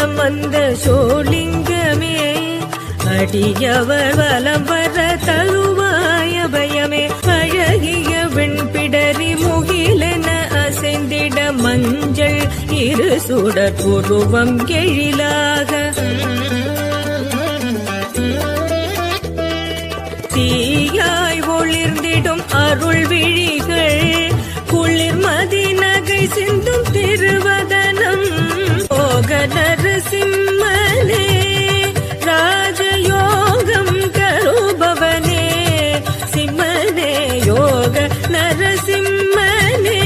வலம் வந்த சோழிங்கமே அடியவர் வலம் வர தருவாய பயமே. அழகிய வெண்பிடரி முகிலென அசைந்திட மஞ்சள் இரு சுடர் உருவம் எழிலாக. தீயாய் ஒளிர்ந்திடும் அருள் விழிகள் குளிர்மதி நகை சிந்து நரசிம்மனே ராஜயோகம் கருபவனே சிம்மனே யோக நரசிம்மனே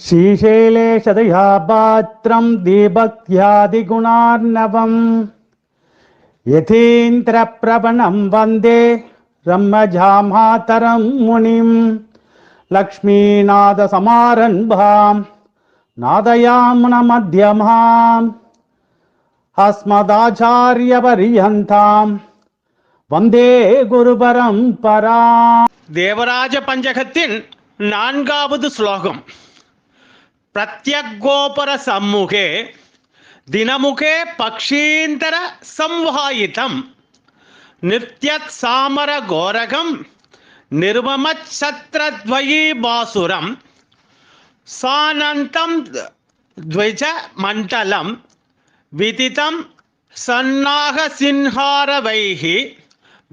श्रीशैले शतया पात्रम् दीभक्त्यादिगुणार्णवम् यथीन्द्रप्रवणम् वन्दे ब्रह्मजामातरम् నాదయామున మధ్యమాం అస్మదాచార్యపర్యంతాం வந்தே குருபரம் பரா தேவராஜ பஞ்சகத்தின் நான்காவது ஸ்லோகம். பிரத்யகோபர சம்முகே தினமுகே பக்ஷீந்தர சம்வாயிதம் நித்யத் சாமர கோரகம் நிர்மம சத்ரத்வயி பாசுரம் சானந்தம் த்விஜ மண்டலம் விதிதம் சன்னாக சின்ஹாரவைஹி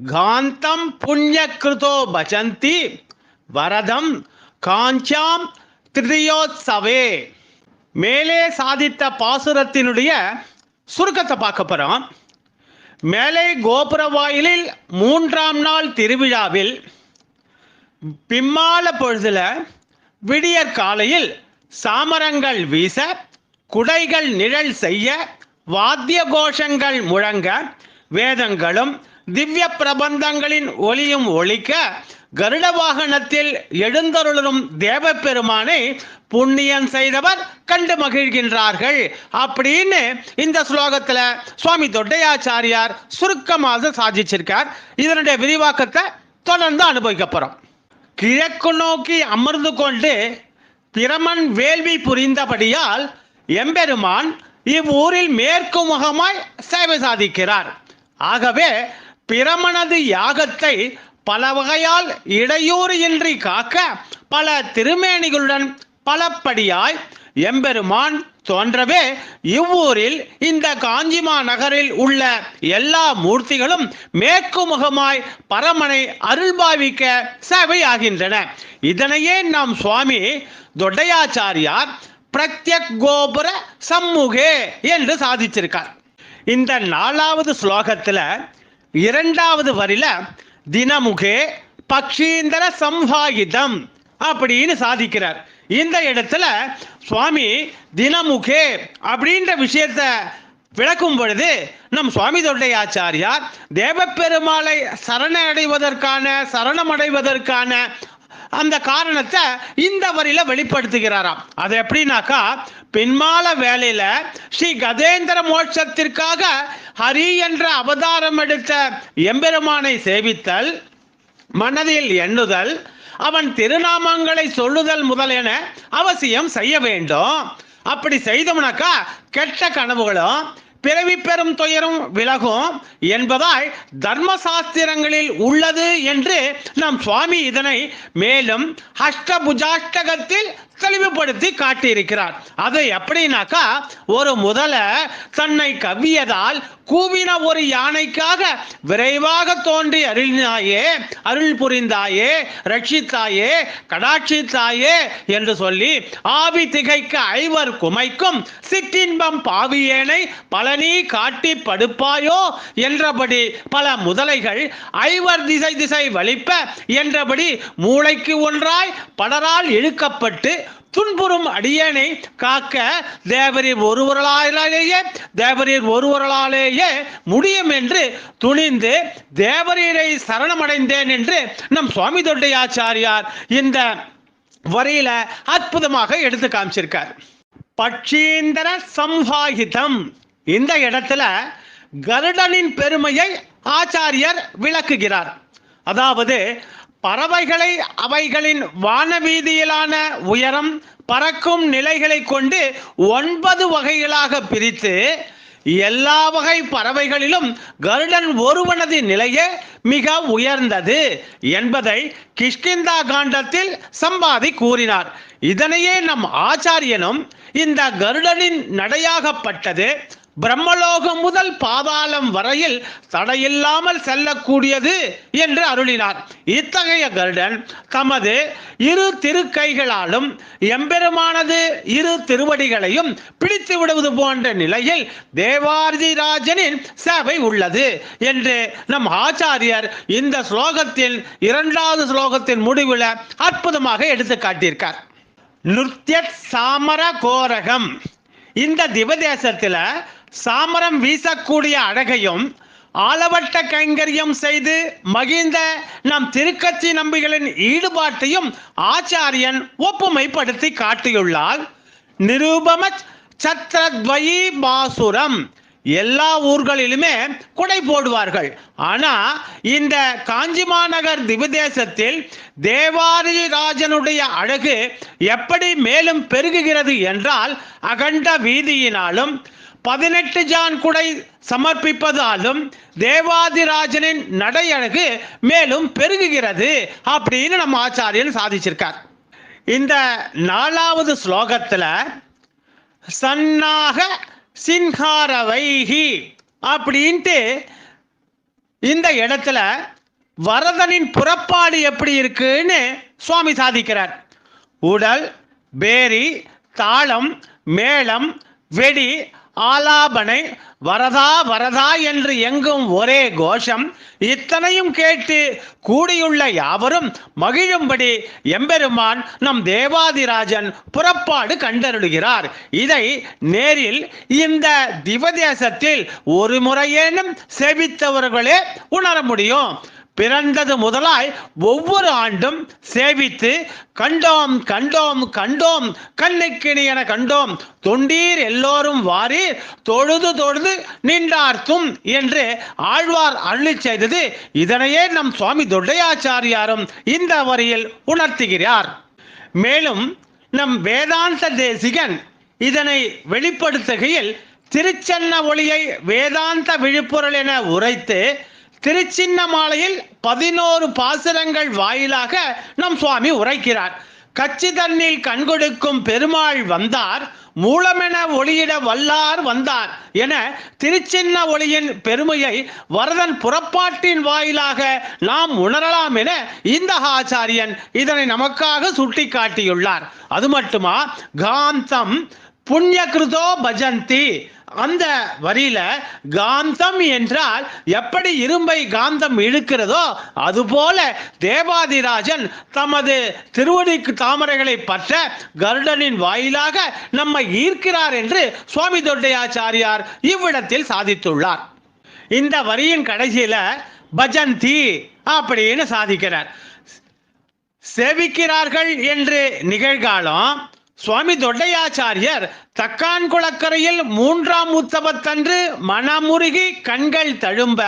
காந்தம் புண்ணியகிருதோ பஜந்தி வரதம் காஞ்சாம் திரியோத்சவே. மேலே சாதித்த பாசுரத்தினுடைய சுருக்கத்தை பார்க்க போகிறோம் மேலே கோபுர வாயிலில் மூன்றாம் நாள் திருவிழாவில் பிம்மால பொழுதுல விடியற் காலையில் சாமரங்கள் வீச குடைகள் நிழல் செய்ய வாத்திய கோஷங்கள் முழங்க வேதங்களும் திவ்ய பிரபந்தங்களின் ஒளியும் ஒழிக்க கருட வாகனத்தில் எழுந்தருளும் தேவப்பெருமானை புண்ணியம் செய்தவர் கண்டு மகிழ்கின்றார்கள். அப்படின்னு இந்த ஸ்லோகத்துல சுவாமி தொட்டையாச்சாரியார் சுருக்கமாக சாதிச்சிருக்கார். இதனுடைய விரிவாக்கத்தை தொடர்ந்து அனுபவிக்கப்படுறோம் கிழக்கு நோக்கி அமர்ந்து கொண்டு பிரமன் வேள்வி புரிந்தபடியால் எம்பெருமான் இவ்வூரில் மேற்கு முகமாய் சேவை சாதிக்கிறார். ஆகவே பிரமனது யாகத்தை பல வகையால் இடையூறு இன்றி காக்க பல திருமேனிகளுடன் பலப்படியாய் எம்பெருமான் தோன்றவே இவ்வூரில் இந்த காஞ்சிமா நகரில் உள்ள எல்லா மூர்த்திகளும் மேற்கு முகமாய் பரமனை அருள்பாவிக்க சேவையாகின்றன. இதனையே நாம் சுவாமி தொட்டையாச்சாரியார் பிரத்யக் கோபுர சம்முகே என்று சாதிச்சிருக்கார். இந்த நாலாவது ஸ்லோகத்துல இரண்டாவது வரியில தினமுகே பக்ஷீந்தர சம்பாகிதம் அப்படின்னு சாதிக்கிறார். இந்த இடத்துல சுவாமி தினமுகே அப்படின்ற விஷயத்த விளக்கும் பொழுது நம் சுவாமி தொண்டையாச்சாரியார் தேவப்பெருமாளை சரணடைவதற்கான சரணமடைவதற்கான அந்த காரணத்தை இந்த வரியில வெளிப்படுத்துகிறாராம். அது எப்படின்னாக்கா பின்மால வேலையில ஸ்ரீ கதேந்திர மோட்சத்திற்காக ஹரி என்ற அவதாரம் எடுத்த எம்பெருமானை சேவித்தல் மனதில் எண்ணுதல் அவன் திருநாமங்களை சொல்லுதல் முதலென அவசியம் செய்ய வேண்டும். அப்படி செய்தோம்னாக்கா கெட்ட கனவுகளும் பிறவி பெறும் துயரும் விலகும் என்பதாய் தர்மசாஸ்திரங்களில் உள்ளது என்று நம் சுவாமி இதனை மேலும் அஷ்டபுஜாஷ்டகத்தில் தெளிவுபடுத்தி காட்டியிருக்கிறார். அது எப்படின்னாக்கா ஒரு முதல தன்னை கவ்வியதால் கூவின ஒரு யானைக்காக விரைவாக தோன்றி அருளினாயே அருள் புரிந்தாயே ரட்சித்தாயே கடாட்சித்தாயே என்று சொல்லி ஆவி திகைக்க ஐவர் குமைக்கும் சிற்றின்பம் பாவியேனை பழனி காட்டி படுப்பாயோ என்றபடி பல முதலைகள் ஐவர் திசை திசை வலிப்ப என்றபடி மூளைக்கு ஒன்றாய் படரால் இழுக்கப்பட்டு துன்புறும் அடியனை காக்க தேவரீர் ஒருவர்களாலேயே தேவரீர் ஒருவர்களாலேயே முடியும் என்று துணிந்து தேவரீரை சரணமடைந்தேன் என்று நம் சுவாமி தொண்டையாச்சாரியார் இந்த வரியில அற்புதமாக எடுத்து காமிச்சிருக்கார். பட்சீந்தர சம்பாகிதம் இந்த இடத்துல கருடனின் பெருமையை ஆச்சாரியர் விளக்குகிறார். அதாவது பறவைகளை அவைகளின் வானவீதியிலான உயரம் பறக்கும் நிலைகளை கொண்டு ஒன்பது வகைகளாக பிரித்து எல்லா வகை பறவைகளிலும் கருடன் ஒருவனது நிலையே மிக உயர்ந்தது என்பதை கிஷ்கிந்தா காண்டத்தில் சம்பாதி கூறினார். இதனையே நம் ஆச்சாரியனும் இந்த கருடனின் நடையாகப்பட்டது. பிரம்மலோகம் முதல் பாதாளம் வரையில் தடையில்லாமல் செல்லக்கூடியது என்று அருளினார். இத்தகைய கருடன் தமது இரு திருக்கைகளாலும் எம்பெருமானது இரு திருவடிகளையும் பிடித்து விடுவது போன்ற நிலையில் தேவார்ஜிராஜனின் சேவை உள்ளது என்று நம் ஆச்சாரியர் இந்த ஸ்லோகத்தில் இரண்டாவது ஸ்லோகத்தின் முடிவில் அற்புதமாக எடுத்து காட்டியிருக்கார். நிருத்ய சாமர கோரகம் இந்த திவதேசத்தில் சாமரம் வீசக்கூடிய அழகையும் ஆலவட்ட கைங்கரியம் செய்து மகிழ்ந்த நம் திருக்கட்சி நம்பிகளின் ஈடுபாட்டையும் ஆச்சாரியன் ஒப்புமைப்படுத்தி காட்டியுள்ளார். நிரூபம சத்ரத்வயி பாசுரம். எல்லா ஊர்களிலுமே குடை போடுவார்கள். ஆனா இந்த காஞ்சி மாநகர் திவிதேசத்தில் தேவாதிராஜனுடைய அழகு எப்படி மேலும் பெருகுகிறது என்றால் அகண்ட வீதியினாலும் பதினெட்டு ஜான் குடை சமர்ப்பிப்பதாலும் தேவாதிராஜனின் நடையழகு மேலும் பெருகுகிறது அப்படின்னு நம்ம ஆச்சாரியன் சாதிச்சிருக்கார். இந்த நாலாவது ஸ்லோகத்துல சன்னாக சின்ஹாரவைகி அப்படின்ட்டு இந்த இடத்துல வரதனின் புறப்பாடு எப்படி இருக்குன்னு சுவாமி சாதிக்கிறார். உடல் பேரி தாளம் மேளம் வெடி ஆலாபனை வரதா வரதா என்று எங்கும் ஒரே கோஷம். இத்தனையும் கேட்டு கூடியுள்ள யாவரும் மகிழும்படி எம்பெருமான் நம் தேவாதிராஜன் புறப்பாடு கண்டருளுகிறார். இதை நேரில் இந்த திவதேசத்தில் ஒரு முறையேனும் சேவித்தவர்களே உணர முடியும். பிறந்தது முதலாய் ஒவ்வொரு ஆண்டும் சேவித்து கண்டோம் கண்டோம் கண்டோம் கண்ணுக்கிணி என கண்டோம் தொண்டீர் எல்லோரும் வாரீர் தொழுது தொழுது நின்றார்த்தும் என்று ஆழ்வார் அருளி செய்தது. இதனையே நம் சுவாமி தொண்டையாச்சாரியாரும் இந்த வரியில் உணர்த்துகிறார். மேலும் நம் வேதாந்த தேசிகன் இதனை வெளிப்படுத்துகையில் திருச்சன்ன ஒளியை வேதாந்த விழுப்புரல் என உரைத்து திருச்சின்னமாலையில் பதினோரு பாசுரங்கள் வாயிலாக நம் சுவாமி உரைக்கிறார். கச்சி தன்னில் கண்கொடுக்கும் பெருமாள் வந்தார் மூலமென ஒளியிட வல்லார் வந்தார் என திருச்சின்ன ஒளியின் பெருமையை வரதன் புறப்பாட்டின் வாயிலாக நாம் உணரலாம் என இந்த ஆச்சாரியன் இதனை நமக்காக சுட்டி காட்டியுள்ளார் அது மட்டுமா? காந்தம் புண்ணியகிருதோ பஜந்தி. அந்த வரியில காந்தம் என்றால் எப்படி இரும்பை காந்தம் இழுக்கிறதோ அதுபோல தேவாதிராஜன் தமது திருவடிக்கு தாமரைகளை பற்ற கருடனின் வாயிலாக நம்மை ஈர்க்கிறார் என்று சுவாமி தொண்டையாச்சாரியார் இவ்விடத்தில் சாதித்துள்ளார். இந்த வரியின் கடைசியில பஜந்தி அப்படின்னு சாதிக்கிறார். சேவிக்கிறார்கள் என்று நிகழ்காலம் சுவாமி தொண்டையாச்சாரியர் தக்கான் குளக்கரையில் மூன்றாம் உத்தவத்தன்று மனமுருகி கண்கள் தழும்ப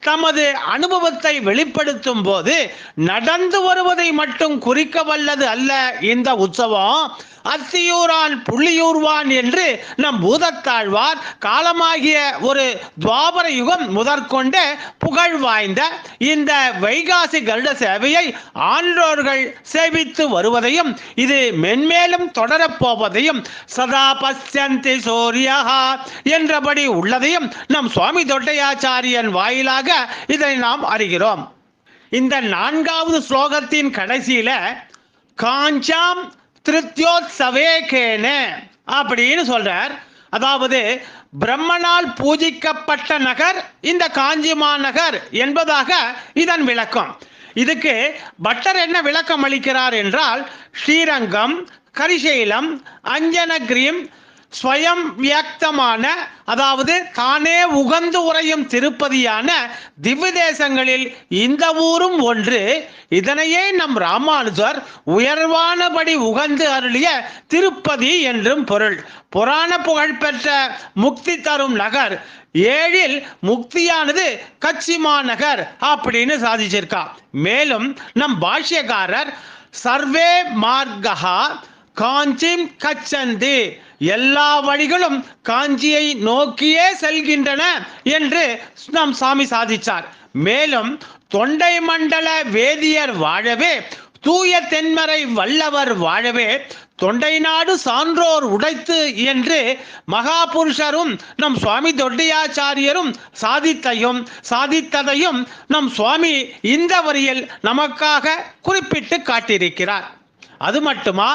தமது அனுபவத்தை வெளிப்படுத்தும் போது நடந்து வருவதை மட்டும் குறிக்க வல்லது அல்ல இந்த உற்சவம். அத்தியூரான் புள்ளியூர்வான் என்று நம் பூதத்தாழ்வார் காலமாகிய ஒரு துவாபர யுகம் முதற்கொண்ட புகழ் வாய்ந்த இந்த வைகாசி கருட சேவையை ஆன்றோர்கள் சேவித்து வருவதையும் இது மென்மேலும் தொடர் வரப்போவதையும் சதா பசியந்தி சூரியா என்றபடி உள்ளதையும் நம் சுவாமி தொட்டையாச்சாரியன் வாயிலாக இதை நாம் அறிகிறோம் இந்த நான்காவது ஸ்லோகத்தின் கடைசியில காஞ்சாம் திருத்யோத்சவேகேன அப்படின்னு சொல்றார் அதாவது பிரம்மனால் பூஜிக்கப்பட்ட நகர் இந்த காஞ்சிமா நகர் என்பதாக இதன் விளக்கம் இதுக்கு பட்டர் என்ன விளக்கம் அளிக்கிறார் என்றால் ஸ்ரீரங்கம் கரிசைலம் அஞ்சனகிரீம் ஸ்வயம் வியக்தமான அதாவது தானே உகந்து உறையும் திருப்பதியான திவ்விதேசங்களில் இந்த ஊரும் ஒன்று. இதனையே நம் ராமானுஜர் உயர்வானபடி உகந்து அருளிய திருப்பதி என்றும் பொருள். புராண புகழ்பெற்ற முக்தி தரும் நகர். ஏழில் முக்தியானது கச்சி மாநகர் அப்படின்னு சாதிச்சிருக்கா. மேலும் நம் பாஷ்யக்காரர் சர்வே மார்கா காஞ்சிம் கச்சந்தி. எல்லா வழிகளும் காஞ்சியை நோக்கியே செல்கின்றன என்று நம் சாமி சாதிச்சார். மேலும் தொண்டை மண்டல வேதியர் வாழவே தூய தென்மறை வல்லவர் வாழவே தொண்டை நாடு சான்றோர் உடைத்து என்று மகாபுருஷரும் நம் சுவாமி தொட்டியாச்சாரியரும் சாதித்தையும் சாதித்ததையும் நம் சுவாமி இந்த வரியில் நமக்காக குறிப்பிட்டு காட்டியிருக்கிறார். அது மட்டுமா?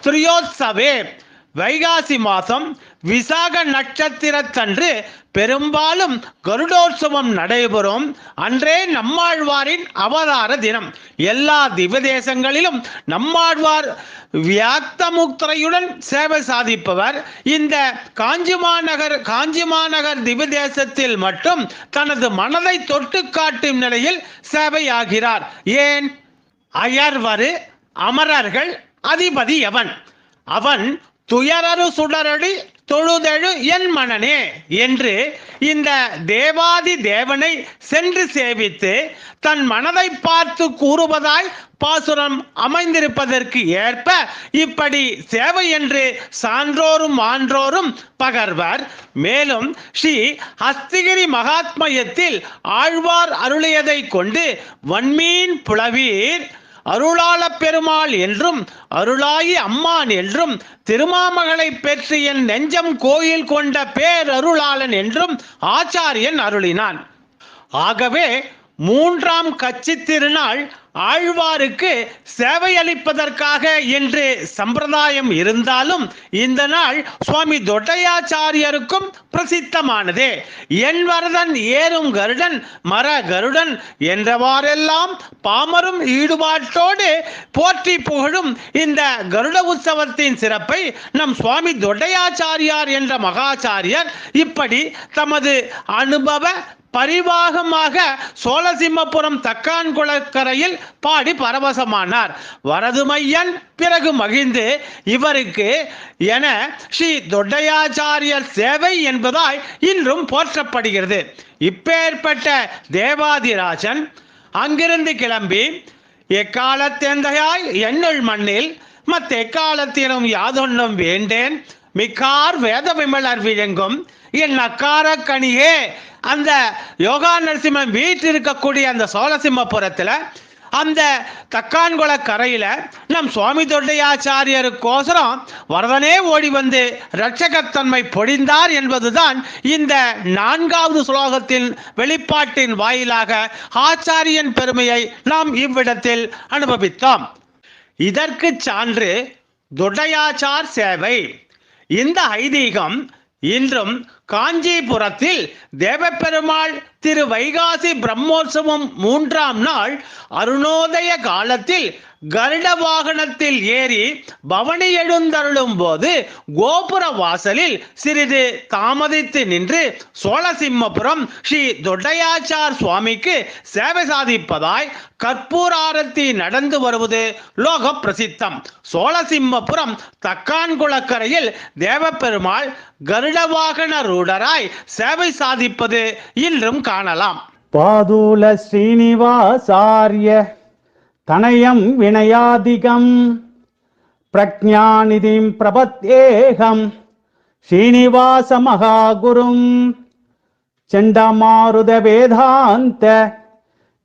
திரியோத்சவே வைகாசி மாதம் விசாக நட்சத்திரத்தன்று பெரும்பாலும் கருடோற்சவம் நடைபெறும். அன்றே நம்மாழ்வாரின் அவதார தினம். எல்லா திவதேசங்களிலும் நம்மாழ்வார் வியாத்தமுக்திரையுடன் சேவை சாதிப்பவர். இந்த காஞ்சிமாநகர் காஞ்சிமாநகர் திவதேசத்தில் மட்டும் தனது மனதை தொட்டு காட்டும் நிலையில் சேவையாகிறார். ஏன்? அயர்வரு அமரர்கள் அதிபதி எவன்? அவன் துயரரு சுடரடி தொழுதெழு என் மனனே என்று இந்த தேவாதி தேவனை சென்று சேவித்து தன் மனதை பார்த்து கூறுவதாய் பாசுரம் அமைந்திருப்பதற்கு ஏற்ப இப்படி சேவை என்று சான்றோரும் ஆன்றோரும் பகர்வர். மேலும் ஸ்ரீ ஹஸ்திகிரி மகாத்மயத்தில் ஆழ்வார் அருளியதை கொண்டு வன்மீன் புலவீர் அருளாள பெருமாள் என்றும் அருளாயி அம்மான் என்றும் திருமாமகளை பெற்று என் நெஞ்சம் கோயில் கொண்ட பேரருளாளன் என்றும் ஆச்சாரியன் அருளினான். ஆகவே மூன்றாம் கட்சி திருநாள் ஆழ்வாருக்கு சேவை அளிப்பதற்காக என்று சம்பிரதாயம் இருந்தாலும் இந்த நாள் சுவாமி தொட்டையாச்சாரியருக்கும் பிரசித்தமானது. என் வரதன் ஏறும் கருடன் மர கருடன் என்றவாறெல்லாம் பாமரும் ஈடுபாட்டோடு போற்றி புகழும் இந்த கருட உற்சவத்தின் சிறப்பை நம் சுவாமி தொட்டையாச்சாரியார் என்ற மகாச்சாரியர் இப்படி தமது அனுபவ பரிவாகமாக சோழசிம்மபுரம் தக்கான்குளக்கரையில் பாடி பரவசமானார். வரதுமையன் பிறகு மகிழ்ந்து இவருக்கு என ஸ்ரீ தொட்டையாச்சாரியர் சேவை என்பதாய் இன்றும் போற்றப்படுகிறது. இப்பேற்பட்ட தேவாதிராஜன் அங்கிருந்து கிளம்பி எக்காலத்தேந்தையாய் எண்ணுள் மண்ணில் மத்தெக்காலத்தினும் யாதொன்னும் வேண்டேன் மிக்கார் வேத விமலர் விழுங்கும் என் அக்கார கனியே அந்த யோகா நரசிம்மன் வீட்டில் இருக்கக்கூடிய அந்த சோழசிம்மபுரத்தில் அந்த தக்கான்குள கரையில் நம் சுவாமி தொண்டையாச்சாரியருக்கோசரம் வரதனே ஓடி வந்து இரட்சகத்தன்மை பொழிந்தார் என்பதுதான் இந்த நான்காவது ஸ்லோகத்தின் வெளிப்பாட்டின் வாயிலாக ஆச்சாரியன் பெருமையை நாம் இவ்விடத்தில் அனுபவித்தோம். இதற்கு சான்று தொண்டையாச்சார் சேவை. இந்த ஐதீகம் இன்றும் காஞ்சிபுரத்தில் தேவப்பெருமாள் திரு வைகாசி பிரம்மோற்சவம் மூன்றாம் நாள் அருணோதய காலத்தில் கருட வாகனத்தில் ஏறி பவனி எழுந்தருளும் போது கோபுர வாசலில் சிறிது தாமதித்து நின்று சோழசிம்மபுரம் ஸ்ரீ தொட்டையாச்சார் சுவாமிக்கு சேவை சாதிப்பதாய் கற்பூராரத்தி நடந்து வருவது லோக பிரசித்தம் சோழசிம்மபுரம் தக்கான்குளக்கரையில் தேவப்பெருமாள் கருட வாகன ரூடராய் சேவை சாதிப்பது இன்றும் காணலாம். பாதூல ஸ்ரீனிவாசாரிய தனயம் வினயாதிகம். பிரஜாநிதிம் பிரபத்தேகம் ஸ்ரீனிவாச மகாகுரும் செண்டமாருத வேதாந்த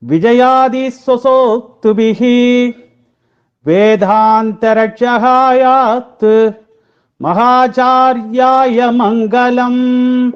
விஜயாதி சொசோக்துபிகி வேதாந்தரட்சகாயாத்து. மகாச்சாரியாய மங்களம்.